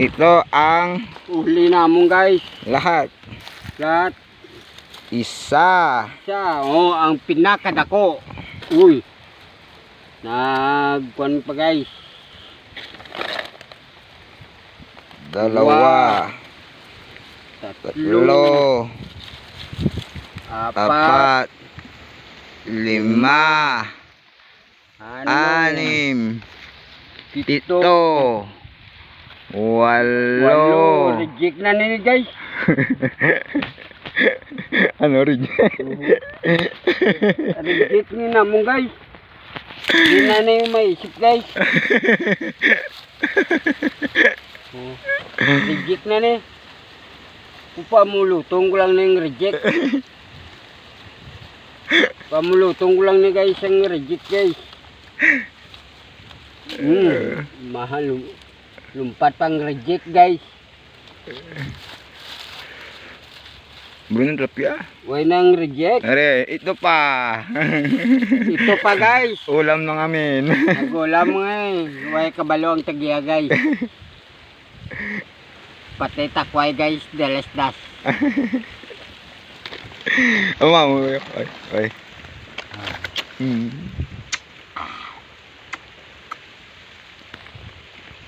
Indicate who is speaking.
Speaker 1: Ito ang
Speaker 2: Uli namon guys.
Speaker 1: lahat.
Speaker 2: Lahat
Speaker 1: Isa.
Speaker 2: siya. Oh, ang pinakadako. Uy. Nagkuan pa guys.
Speaker 1: Dalawa.
Speaker 2: Tatlo.
Speaker 1: Tatlo.
Speaker 2: Apat.
Speaker 1: Apat. Lima.
Speaker 2: Ano,
Speaker 1: Anim.
Speaker 2: Pito.
Speaker 1: Pito.
Speaker 2: Walo.
Speaker 1: Walo.
Speaker 2: Reject na nini guys.
Speaker 1: ano rin?
Speaker 2: Reject ni namon guys. Hindi na na yung maisip guys. Oh. Reject na ni. Upamulutong ko lang na yung reject. Pamulutong ko lang ni guys ang reject guys. Hmm, mahal. Lum- Lumpat pang reject guys.
Speaker 1: Bruno Rapia.
Speaker 2: Way nang reject.
Speaker 1: Are, ito pa.
Speaker 2: Ito pa guys.
Speaker 1: Ulam ng amin.
Speaker 2: Nagulam nga eh. Way kabalo ang tagya guys. Pati takway guys. Dalas das.
Speaker 1: Umam. Oy. Oy. Hmm.